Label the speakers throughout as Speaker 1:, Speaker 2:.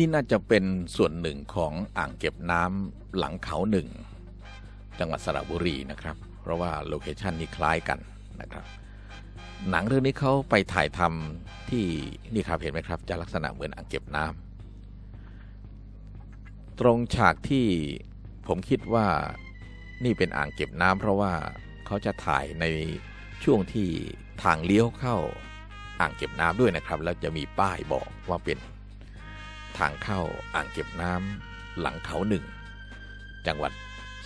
Speaker 1: นี่น่าจะเป็นส่วนหนึ่งของอ่างเก็บน้ำหลังเขาหนึ่งจังหวัดสระบุรีนะครับ เพราะว่าโลเคชันนี้คล้ายกันนะครับ หนังเรื่องนี้เขาไปถ่ายทำที่นี่ครับเห็นไหมครับ จะลักษณะเหมือนอ่างเก็บน้ำตรงฉากที่ผมคิดว่านี่เป็นอ่างเก็บน้ำเพราะว่าเขาจะถ่ายในช่วงที่ทางเลี้ยวเข้าอ่างเก็บน้ำด้วยนะครับ แล้วจะมีป้ายบอกว่าเป็น ทางเข้าอ่างเก็บน้ำหลังเขาหนึ่ง จังหวัด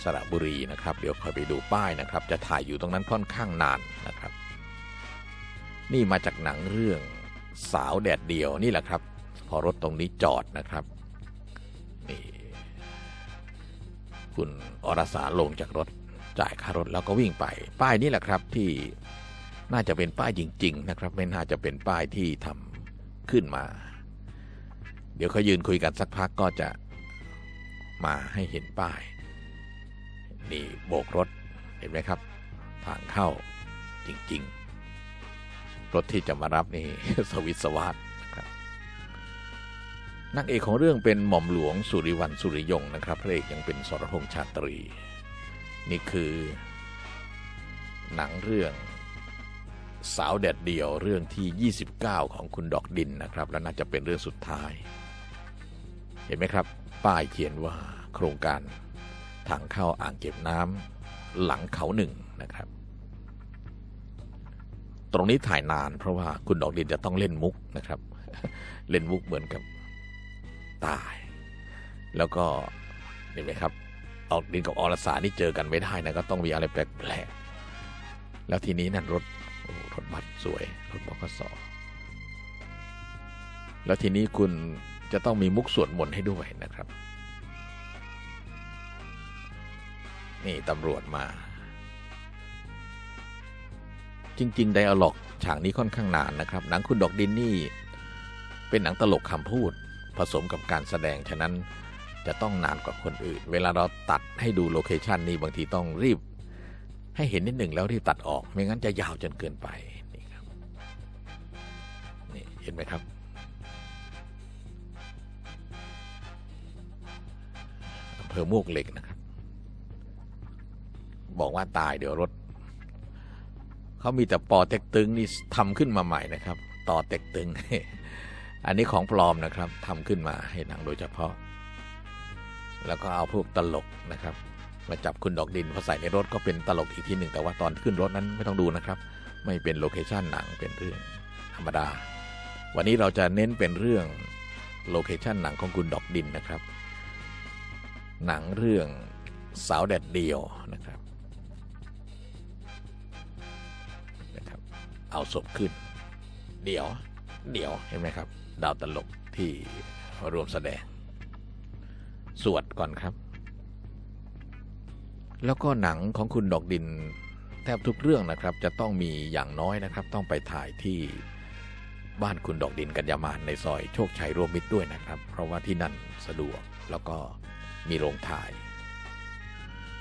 Speaker 1: สระบุรีนะครับ เดี๋ยวคอยไปดูป้ายนะครับ จะถ่ายอยู่ตรงนั้นค่อนข้างนานนะครับ นี่มาจากหนังเรื่องสาวแดดเดียวนี่แหละครับ พอรถตรงนี้จอดนะครับนี่คุณอรสาลงจากรถจ่ายค่ารถแล้วก็วิ่งไป ป้ายนี่แหละครับที่น่าจะเป็นป้ายจริง ๆ นะครับ ไม่น่าจะเป็นป้ายที่ทำขึ้นมา เดี๋ยวเขายืนคุยกันสักพักก็จะมาให้เห็นป้าย นี่โบกรถเห็นไหมครับ ทางเข้าจริง ๆ รถที่จะมารับนี่สวิตสวัสดนะครับนางเอกของเรื่องเป็นหม่อมหลวงสุริวันสุริยงนะครับพระเอกยังเป็นสรพงษ์ชาตรี นี่คือ หนังเรื่องสาวแดดเดียวเรื่องที่ 29 ของคุณดอกดินนะครับ และน่าจะเป็นเรื่องสุดท้าย เห็นไหมครับ ป้ายเขียนว่าโครงการทางเข้าอ่างเก็บน้ำหลังเขาหนึ่งนะครับ ตรงนี้ถ่ายนานเพราะว่าคุณดอกดินจะต้องเล่นมุกนะครับ เล่นมุกเหมือนกับตาย แล้วก็เห็นไหมครับออกดินกับอรสานี่เจอกันไม่ได้นะก็ต้องมีอะไรแปลกๆแล้วทีนี้นั่นรถรถบัสสวย รถบกสแล้วทีนี้คุณ จะต้องมีมุกสวดมนต์ให้ด้วยนะครับ นี่ตำรวจมา จริง ๆ ไดอะล็อกฉากนี้ค่อนข้างนานนะครับ หนังคุณดอกดินนี่ เป็นหนังตลกคำพูด ผสมกับการแสดง ฉะนั้นจะต้องนานกว่าคนอื่น เวลาเราตัดให้ดูโลเคชันนี้บางทีต้องรีบ ให้เห็นนิดหนึ่งแล้วรีบตัดออก ไม่งั้นจะยาวจนเกินไป นี่ครับ นี่เห็นไหมครับ ภอมวกเหล็กนะครับ บอกว่าตายเดี๋ยวรถ เขามีแต่ปอเต็กตึงนี่ทำขึ้นมาใหม่นะครับ ต่อเต็กตึง อันนี้ของปลอมนะครับทำขึ้นมาให้หนังโดยเฉพาะ แล้วก็เอาพวกตลกนะครับ มาจับคุณดอกดินพอใส่ในรถก็เป็นตลกอีกทีหนึ่งแต่ว่าตอนขึ้นรถนั้นไม่ต้องดูนะครับ ไม่เป็นโลเคชันหนังเป็นเรื่องธรรมดา วันนี้เราจะเน้นเป็นเรื่องโลเคชันหนังของคุณดอกดินนะครับ หนังเรื่องสาวแดดเดียวนะครับนะครับ เอาศพขึ้น เดี๋ยว เดี๋ยวเห็นไหมครับ ดาวตลกที่รวมแสดง สวดก่อนครับ แล้วก็หนังของคุณดอกดินแทบทุกเรื่องนะครับ จะต้องมีอย่างน้อยนะครับ ต้องไปถ่ายที่บ้านคุณดอกดินกัญญามานในซอยโชคชัยร่วมมิตรด้วยนะครับ เพราะว่าที่นั่นสะดวกแล้วก็ มีโรงถ่าย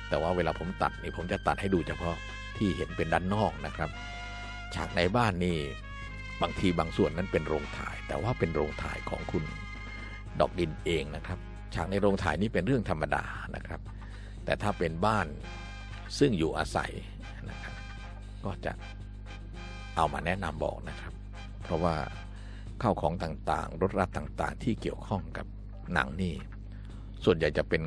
Speaker 1: แต่ว่าเวลาผมตัดนี่ผมจะตัดให้ดูเฉพาะที่เห็นเป็นด้านนอกนะครับ ฉากในบ้านนี่บางทีบางส่วนนั้นเป็นโรงถ่าย แต่ว่าเป็นโรงถ่ายของคุณดอกดินเองนะครับ ฉากในโรงถ่ายนี่เป็นเรื่องธรรมดานะครับ แต่ถ้าเป็นบ้านซึ่งอยู่อาศัยนะครับ ก็จะเอามาแนะนำบอกนะครับ เพราะว่าเข้าของต่างๆ รถรัดต่างๆ ที่เกี่ยวข้องกับหนังนี่ ส่วนใหญ่จะเป็น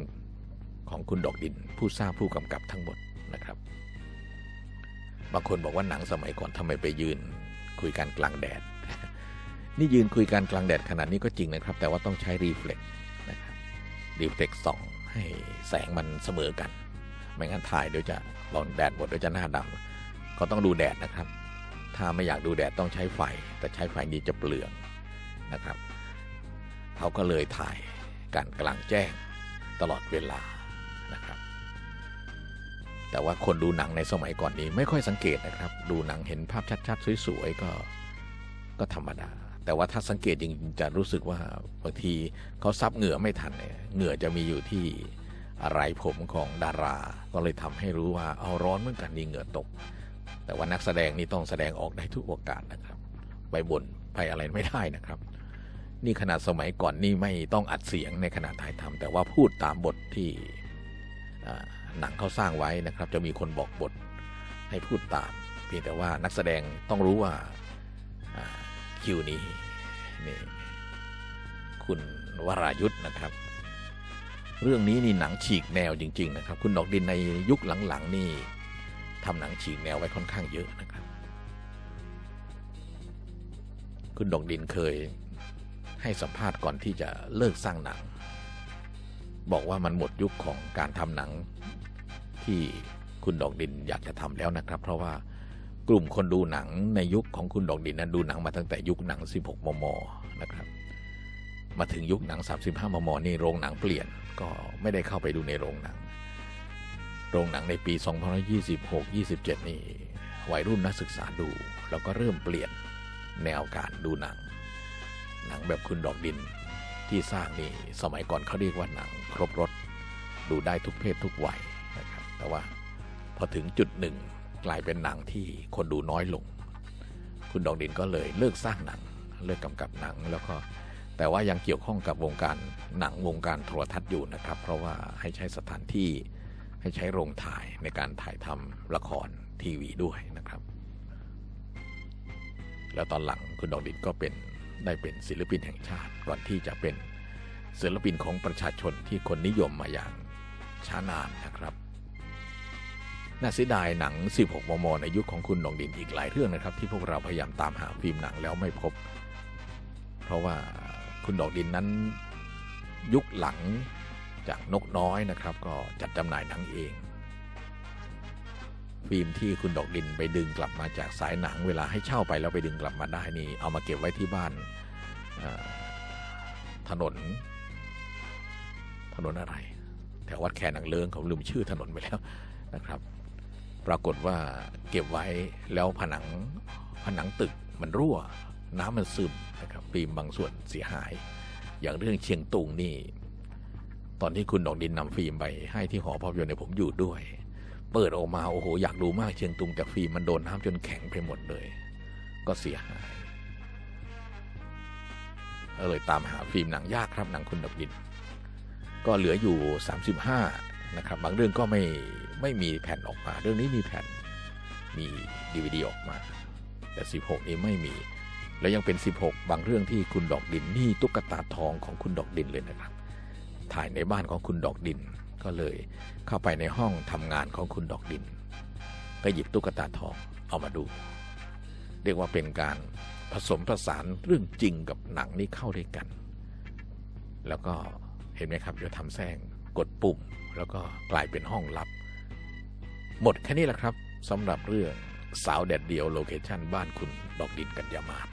Speaker 1: ของคุณดอกดิน ผู้สร้างผู้กำกับทั้งหมดนะครับ บางคนบอกว่าหนังสมัยก่อนทำไมไปยืน คุยกันกลางแดด นี่ยืนคุยกันกลางแดดขนาดนี้ก็จริงนะครับ แต่ว่าต้องใช้รีเฟล็กนะครับรีเฟล็กส่องให้แสงมันเสมอกัน ไม่งั้นถ่ายเดี๋ยวจะบอนแดดหมดเดี๋ยวจะหน้าดำก็ต้องดูแดดนะครับ ถ้าไม่อยากดูแดดต้องใช้ไฟ แต่ใช้ไฟนี้จะเปลืองนะครับ เขาก็เลยถ่ายการกลางแจ้ง ตลอดเวลานะครับ แต่ว่าคนดูหนังในสมัยก่อนนี้ไม่ค่อยสังเกตนะครับ ดูหนังเห็นภาพชัดๆสวยๆก็ก็ธรรมดา แต่ว่าถ้าสังเกตจริงๆจะรู้สึกว่าบางทีเขาซับเหงื่อไม่ทันเนี่ยเหงื่อจะมีอยู่ที่อะไรผมของดารา ก็เลยทำให้รู้ว่าเอาร้อนเหมือนกันนี่เหงื่อตก แต่ว่านักแสดงนี่ต้องแสดงออกได้ทุกโอกาสนะครับ ไปบ่นไปอะไรไม่ได้นะครับ นี่ขนาดสมัยก่อนนี่ไม่ต้องอัดเสียงในขณะถ่ายทำแต่ว่าพูดตามบทที่หนังเขาสร้างไว้นะครับ จะมีคนบอกบทให้พูดตาม เพียงแต่ว่านักแสดงต้องรู้ว่าอ่าคิวนี้นี่คุณวรายุทธ์นะครับ เรื่องนี้นี่หนังฉีกแนวจริง ๆ นะครับ คุณดอกดินในยุคหลังๆ นี่ทำหนังฉีกแนวไว้ค่อนข้างเยอะนะครับ คุณดอกดินเคย ให้สัมภาษณ์ก่อนที่จะเลิกสร้างหนัง บอกว่ามันหมดยุคของการทำหนังที่คุณดอกดินอยากจะทำแล้วนะครับ เพราะว่ากลุ่มคนดูหนังในยุคของคุณดอกดินนั้นดูหนังมาตั้งแต่ยุคหนัง 16 มม นะครับ มาถึงยุคหนัง 35 มม นี่โรงหนังเปลี่ยนก็ไม่ได้เข้าไปดูในโรงหนัง โรงหนังในปี 2526-27 นี่วัยรุ่นนักศึกษาดู แล้วก็เริ่มเปลี่ยนแนวการดูหนัง หนังแบบคุณดอกดิน ที่สร้างนี่สมัยก่อนเขาเรียกว่าหนังครบรถดูได้ทุกเพศทุกวัยนะครับ แต่ว่าพอถึงจุดหนึ่งกลายเป็นหนังที่คนดูน้อยลง คุณดอกดินก็เลยเลิกสร้างหนัง เลิกกำกับหนังแล้วก็แต่ว่ายังเกี่ยวข้องกับวงการหนังวงการโทรทัศน์อยู่นะครับ เพราะว่าให้ใช้สถานที่ให้ใช้โรงถ่ายในการถ่ายทำละครทีวีด้วยนะครับ แล้วตอนหลังคุณดอกดินก็เป็น ได้เป็นศิลปินแห่งชาติก่อนที่จะเป็นศิลปินของประชาชนที่คนนิยมมาอย่างช้านานนะครับ น่าเสียดายหนัง 16 มม ในยุคของคุณดอกดินอีกหลายเรื่องนะครับ ที่พวกเราพยายามตามหาฟิล์มหนังแล้วไม่พบ เพราะว่าคุณดอกดินนั้นยุคหลังจากนกน้อยนะครับ ก็จัดจำหน่ายหนังเอง ฟิล์มที่คุณดอกดินไปดึงกลับมาจากสายหนัง เวลาให้เช่าไปแล้วไปดึงกลับมาได้นี่ เอามาเก็บไว้ที่บ้านถนน ถนนอะไรแถววัดแคนนางเลิงเขาลืมชื่อถนนไปแล้วนะครับ ปรากฏว่าเก็บไว้แล้วผนังผนังตึกมันรั่ว น้ำมันซึมนะครับฟิล์มบางส่วนเสียหาย อย่างเรื่องเชียงตุงนี่ ตอนที่คุณดอกดินนำฟิล์มไปให้ที่หอภาพยนตร์เนี่ยผมอยู่ด้วย เปิดออกมาโอ้โหอยากดูมากเชียงตุงแต่ฟิล์มมันโดนน้ำจนแข็งไปหมดเลย ก็เสียหายก็เลยตามหาฟิล์มหนังยากครับหนังคุณดอกดิน ก็เหลืออยู่ 35 นะครับ บางเรื่องก็ไม่ไม่มีแผ่นออกมา เรื่องนี้มีแผ่นมีดีวดีออกมา แต่ 16 นี้ไม่มี แล้วยังเป็น 16 บางเรื่องที่คุณดอกดินนี่ตุ๊กตาทองของคุณดอกดินเลยนะครับ ถ่ายในบ้านของคุณดอกดิน ก็เลยเข้าไปในห้องทำงานของคุณดอกดิน ก็หยิบตุ๊กตาทองเอามาดู เรียกว่าเป็นการผสมผสานเรื่องจริงกับหนังนี้เข้าด้วยกัน แล้วก็เห็นไหมครับจะทำแซงกดปุ่ม แล้วก็กลายเป็นห้องลับ หมดแค่นี้แหละครับสำหรับเรื่องสาวแดดเดียวโลเคชั่นบ้านคุณดอกดินกัญญามาศ